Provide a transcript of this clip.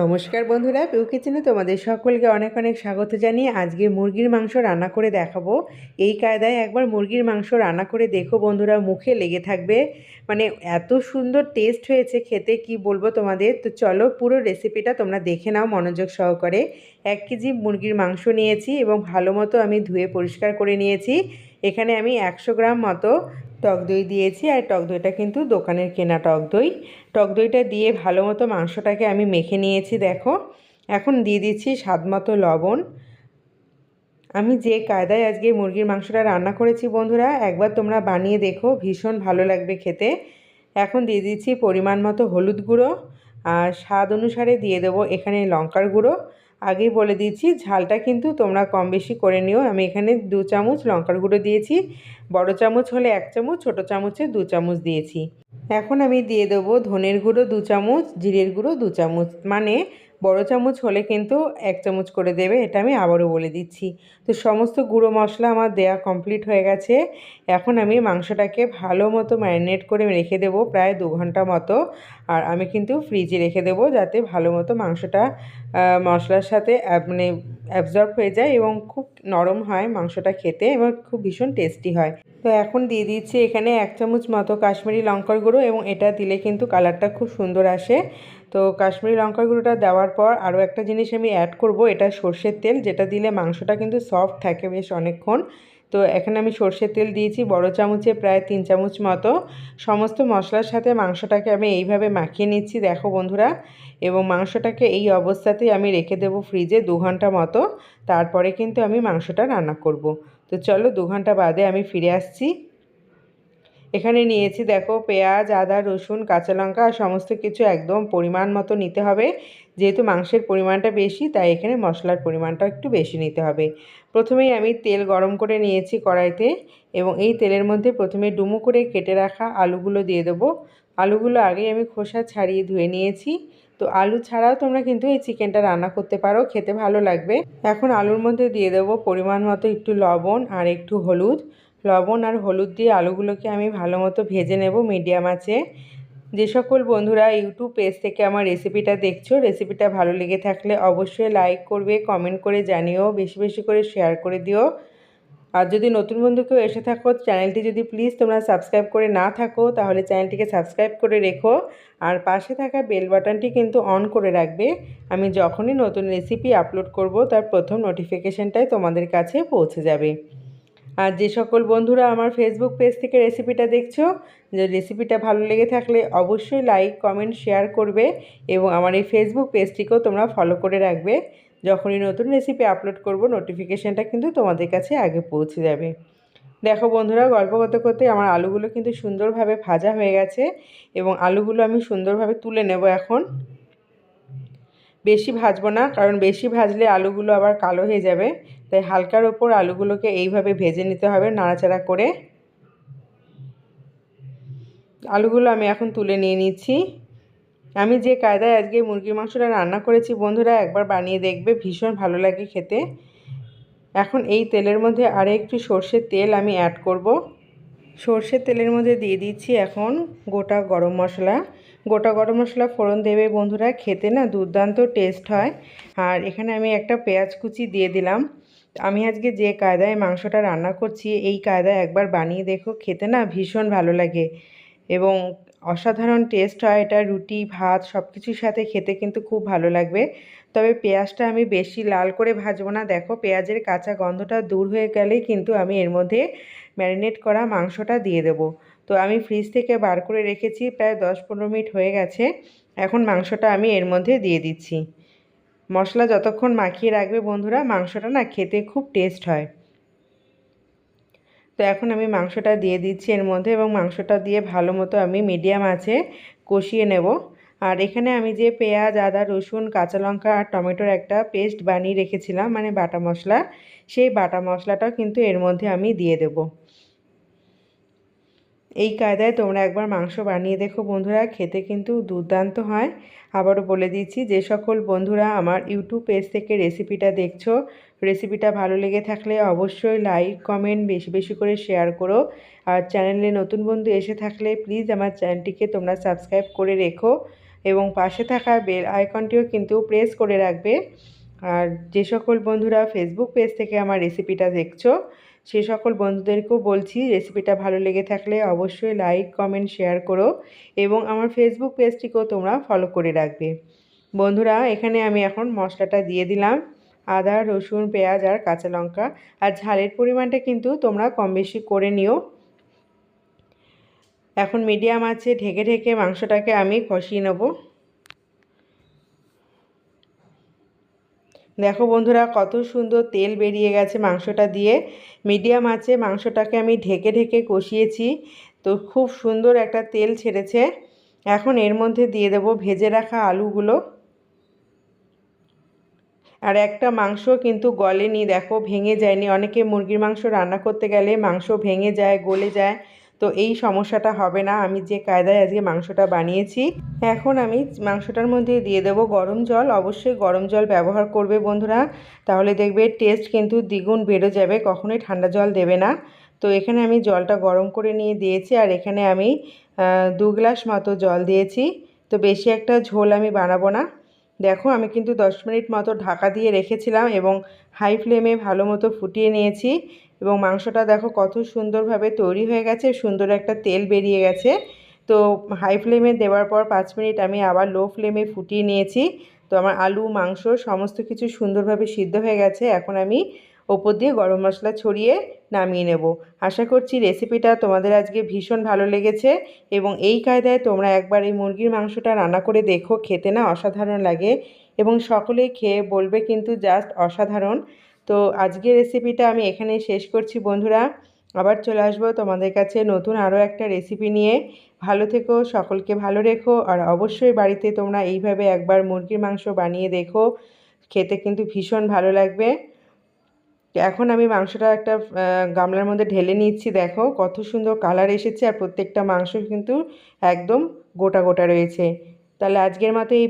নমস্কার বন্ধুরা পিউ কিচেনে তোমাদের সকলকে অনেক অনেক স্বাগত জানিয়ে আজকে মুরগির মাংস রান্না করে দেখাবো। এই কায়দায় একবার মুরগির মাংস রান্না করে দেখো বন্ধুরা, মুখে লেগে থাকবে। মানে এত সুন্দর টেস্ট হয়েছে খেতে, কি বলব তোমাদের? তো চলো পুরো রেসিপিটা তোমরা দেখে নাও মনোযোগ সহকারে। এক কেজি মুরগির মাংস নিয়েছি এবং ভালো মতো আমি ধুয়ে পরিষ্কার করে নিয়েছি। এখানে আমি একশো গ্রাম মতো টক দই দিয়েছি আর টক দইটা কিন্তু দোকানের কেনা টক দই। টক দইটা দিয়ে ভালো মতো মাংসটাকে আমি মেখে নিয়েছি, দেখো। এখন দিয়ে দিচ্ছি স্বাদ মতো লবণ। আমি যে কায়দায় আজকে মুরগির মাংসটা রান্না করেছি, বন্ধুরা, একবার তোমরা বানিয়ে দেখো, ভীষণ ভালো লাগবে খেতে। এখন দিয়ে দিচ্ছি পরিমাণ মতো হলুদ গুঁড়ো আর স্বাদ অনুসারে দিয়ে দেবো এখানে লঙ্কার গুঁড়ো। আগেই বলে দিয়েছি, ঝালটা কিন্তু তোমরা কম বেশি করে নিও। আমি এখানে দু চামচ লঙ্কার গুঁড়ো দিয়েছি। বড় চামচ হলে এক চামচ, ছোট চামচে দু চামচ দিয়েছি। এখন আমি দিয়ে দেবো ধনের গুঁড়ো দু চামচ, জিরের গুঁড়ো দু চামচ। মানে বড় চামচ হলে কিন্তু এক চামচ করে দেবে, এটা আমি আবারও বলে দিচ্ছি। তো সমস্ত গুঁড়ো মশলা আমার দেয়া কমপ্লিট হয়ে গেছে। এখন আমি মাংসটাকে ভালো মতো ম্যারিনেট করে রেখে দেবো প্রায় দু ঘণ্টা মতো। আর আমি কিন্তু ফ্রিজে রেখে দেবো যাতে ভালো মতো মাংসটা মশলার সাথে মানে অ্যাবজর্ব হয়ে যায় এবং খুব নরম হয় মাংসটা খেতে এবং খুব ভীষণ টেস্টি হয়। তো এখন দিয়ে দিচ্ছি এখানে এক চামচ মতো কাশ্মীরি লঙ্কার গুঁড়ো এবং এটা দিলে কিন্তু কালারটা খুব সুন্দর আসে। তো কাশ্মীরি লঙ্কার গুঁড়োটা দেওয়ার পর আরও একটা জিনিস আমি অ্যাড করব, এটা সর্ষের তেল, যেটা দিলে মাংসটা কিন্তু সফট থাকে বেশ অনেকক্ষণ। তো এখানে আমি সর্ষের তেল দিয়েছি, বড় চামচে প্রায় তিন চামচ মতো। সমস্ত মশলার সাথে মাংসটাকে আমি এইভাবে মাখিয়ে নিচ্ছি, দেখো বন্ধুরা। এবং মাংসটাকে এই অবস্থাতেই আমি রেখে দেবো ফ্রিজে দু ঘণ্টা মতো। তারপরে কিন্তু আমি মাংসটা রান্না করব। তো চলো দু ঘণ্টা বাদে আমি ফিরে আসছি। এখানে নিয়েছি, দেখো, পেঁয়াজ, আদা, রসুন, কাঁচা লঙ্কা, আর সমস্ত কিছু একদম পরিমাণ মতো নিতে হবে। যেহেতু মাংসের পরিমাণটা বেশি, তাই এখানে মশলার পরিমাণটা একটু বেশি নিতে হবে। প্রথমেই আমি তেল গরম করে নিয়েছি কড়াইতে এবং এই তেলের মধ্যে প্রথমে ডুমো করে কেটে রাখা আলুগুলো দিয়ে দেবো। আলুগুলো আগেই আমি খোসা ছাড়িয়ে ধুয়ে নিয়েছি। তো আলু ছাড়াও তোমরা কিন্তু এই চিকেনটা রান্না করতে পারো, খেতে ভালো লাগবে। এখন আলুর মধ্যে দিয়ে দেবো পরিমাণ মতো একটু লবণ আর একটু হলুদ। লবণ আর হলুদ দিয়ে আলুগুলোকে আমি ভালো মতো ভেজে নেব মিডিয়াম আছে যে সকল বন্ধুরা ইউটিউব পেজ থেকে আমার রেসিপিটা দেখছ রেসিপিটা ভালো লেগে থাকলে অবশ্যই লাইক করবে কমেন্ট করে জানিও, বেশি বেশি করে শেয়ার করে দিও। আর যদি নতুন বন্ধু কেউ এসে থাকো চ্যানেলটি যদি প্লিজ তোমরা সাবস্ক্রাইব করে না থাকো, তাহলে চ্যানেলটিকে সাবস্ক্রাইব করে রেখো। আর পাশে থাকা বেল বাটনটি কিন্তু অন করে রাখবে। আমি যখনই নতুন রেসিপি আপলোড করব, তার প্রথম নোটিফিকেশানটাই তোমাদের কাছে পৌঁছে যাবে। আর যে সকল বন্ধুরা আমার ফেসবুক পেজ থেকে রেসিপিটা দেখছ, যে রেসিপিটা ভালো লেগে থাকলে অবশ্যই লাইক কমেন্ট শেয়ার করবে এবং আমার এই ফেসবুক পেজটিকেও তোমরা ফলো করে রাখবে। যখনই নতুন রেসিপি আপলোড করব নোটিফিকেশানটা কিন্তু তোমাদের কাছে আগে পৌঁছে যাবে। দেখো বন্ধুরা, গল্প করতে করতে আমার আলুগুলো কিন্তু সুন্দরভাবে ভাজা হয়ে গেছে এবং আলুগুলো আমি সুন্দরভাবে তুলে নেব এখন। বেশি ভাজবো না, কারণ বেশি ভাজলে আলুগুলো আবার কালো হয়ে যাবে। তাই হালকার ওপর আলুগুলোকে এইভাবে ভেজে নিতে হবে নাড়াচাড়া করে। আলুগুলো আমি এখন তুলে নিয়ে নিচ্ছি। আমি যে কায়দায় আজকে মুরগির মাংসটা রান্না করেছি, বন্ধুরা একবার বানিয়ে দেখবে, ভীষণ ভালো লাগে খেতে। এখন এই তেলের মধ্যে আরও একটু সর্ষের তেল আমি অ্যাড করব। সর্ষের তেলের মধ্যে দিয়ে দিচ্ছি এখন গোটা গরম মশলা। গোটা গরম মশলা ফোড়ন দেবে বন্ধুরা, খেতে না দুর্দান্ত টেস্ট হয়। আর এখানে আমি একটা পেঁয়াজ কুচি দিয়ে দিলাম। আমি আজকে যে কায়দায় মাংসটা রান্না করছি, এই কায়দায় একবার বানিয়ে দেখো, খেতে না ভীষণ ভালো লাগে। এবং অসাধারণ টেস্ট হয় এটা, রুটি, ভাত সব কিছুর সাথে খেতে কিন্তু খুব ভালো লাগবে। তবে পেঁয়াজটা আমি বেশি লাল করে ভাজবো না। দেখো পেঁয়াজের কাঁচা গন্ধটা দূর হয়ে গেলেই কিন্তু আমি এর মধ্যে ম্যারিনেট করা মাংসটা দিয়ে দেব। তো আমি ফ্রিজ থেকে বার করে রেখেছি, প্রায় দশ পনেরো মিনিট হয়ে গেছে। এখন মাংসটা আমি এর মধ্যে দিয়ে দিচ্ছি। মশলা যতক্ষণ মাখিয়ে রাখবে বন্ধুরা, মাংসটা না খেতে খুব টেস্ট হয়। তো এখন আমি মাংসটা দিয়ে দিচ্ছি এর মধ্যে এবং মাংসটা দিয়ে ভালো মতো আমি মিডিয়াম আছে কষিয়ে নেব। আর এখানে আমি যে পেঁয়াজ, আদা, রসুন, কাঁচা লঙ্কা আর টমেটোর একটা পেস্ট বানিয়ে রেখেছিলাম মানে বাটা মশলা, সেই বাটা মশলাটাও কিন্তু এর মধ্যে আমি দিয়ে দেবো। এই কায়দায় তোমরা একবার মাংস বানিয়ে দেখো বন্ধুরা, খেতে কিন্তু দুর্দান্ত হয়। আবারও বলে দিচ্ছি, যে সকল বন্ধুরা আমার ইউটিউব পেজ থেকে রেসিপিটা দেখছ, রেসিপিটা ভালো লেগে থাকলে অবশ্যই লাইক, কমেন্ট, বেশি বেশি করে শেয়ার করো। আর চ্যানেলে নতুন বন্ধু এসে থাকলে প্লিজ আমার চ্যানেলটিকে তোমরা সাবস্ক্রাইব করে রেখো এবং পাশে থাকা বেল আইকনটিও কিন্তু প্রেস করে রাখবে। আর যে সকল বন্ধুরা ফেসবুক পেজ থেকে আমার রেসিপিটা দেখছ সে সকল বন্ধুদেরকেও বলছি রেসিপিটা ভালো লেগে থাকলে অবশ্যই লাইক কমেন্ট শেয়ার করো এবং আমার ফেসবুক পেজটিকেও তোমরা ফলো করে রাখবে। বন্ধুরা, এখানে আমি এখন মশলাটা দিয়ে দিলাম। আদা, রসুন, পেঁয়াজ আর কাঁচা লঙ্কা আর ঝালের পরিমাণটা কিন্তু তোমরা কম বেশি করে নিও। এখন মিডিয়াম আছে, ঢেকে ঢেকে মাংসটাকে আমি কষিয়ে নেব। দেখো বন্ধুরা, কত সুন্দর তেল বেরিয়ে গেছে মাংসটা দিয়ে। মিডিয়াম আছে, মাংসটাকে আমি ঢেকে ঢেকে কষিয়েছি। তো খুব সুন্দর একটা তেল ছেড়েছে। এখন এর মধ্যে দিয়ে দেব ভেজে রাখা আলুগুলো। আর একটা মাংস কিন্তু গলেনি, দেখো ভেঙে যায়নি। অনেকে মুরগির মাংস রান্না করতে গেলে মাংস ভেঙে যায়, গলে যায়। তো এই সমস্যাটা হবে না। আমি যে কায়দায় আজকে মাংসটা বানিয়েছি, এখন আমি মাংসটার মধ্যে দিয়ে দেব গরম জল। অবশ্যই গরম জল ব্যবহার করবে বন্ধুরা। তাহলে দেখবে টেস্ট কিন্তু দ্বিগুণ বেড়ে যাবে, কখনোই ঠান্ডা জল দেবে না। তো এখানে আমি জলটা গরম করে নিয়ে দিয়েছি, আর এখানে আমি দু গ্লাস মতো জল দিয়েছি। তো বেশি একটা ঝোল আমি বানাবো না। দেখো আমি কিন্তু দশ মিনিট মতো ঢাকা দিয়ে রেখেছিলাম এবং হাই ফ্লেমে ভালো মতো ফুটিয়ে নিয়েছি। এবং মাংসটা দেখো কত সুন্দরভাবে তৈরি হয়ে গেছে, সুন্দর একটা তেল বেরিয়ে গেছে। তো হাই ফ্লেমে দেওয়ার পর পাঁচ মিনিট আমি আবার লো ফ্লেমে ফুটিয়ে নিয়েছি। তো আমার আলু, মাংস সমস্ত কিছু সুন্দরভাবে সিদ্ধ হয়ে গেছে। এখন আমি ওপর দিয়ে গরম মশলা ছড়িয়ে নামিয়ে নেব। আশা করছি রেসিপিটা তোমাদের আজকে ভীষণ ভালো লেগেছে এবং এই কায়দায় তোমরা একবার এই মুরগির মাংসটা রান্না করে দেখো, খেতে না অসাধারণ লাগে এবং সকলেই খেয়ে বলবে কিন্তু জাস্ট অসাধারণ। তো আজকের রেসিপিটা আমি এখানেই শেষ করছি, বন্ধুরা। আবার চলে আসব তোমাদের কাছে নতুন আরও একটা রেসিপি নিয়ে। ভালো থেকো, সকলকে ভালো রেখো, আর অবশ্যই বাড়িতে তোমরা এইভাবে একবার মুরগির মাংস বানিয়ে দেখো। খেতে কিন্তু ভীষণ ভালো লাগবে। এখন আমি মাংসটা একটা গামলার মধ্যে ঢেলে নিচ্ছি, দেখো। কত সুন্দর কালার এসেছে, আর প্রত্যেকটা মাংস কিন্তু একদম গোটা গোটা রয়েছে। তাহলে আজকের মতো এই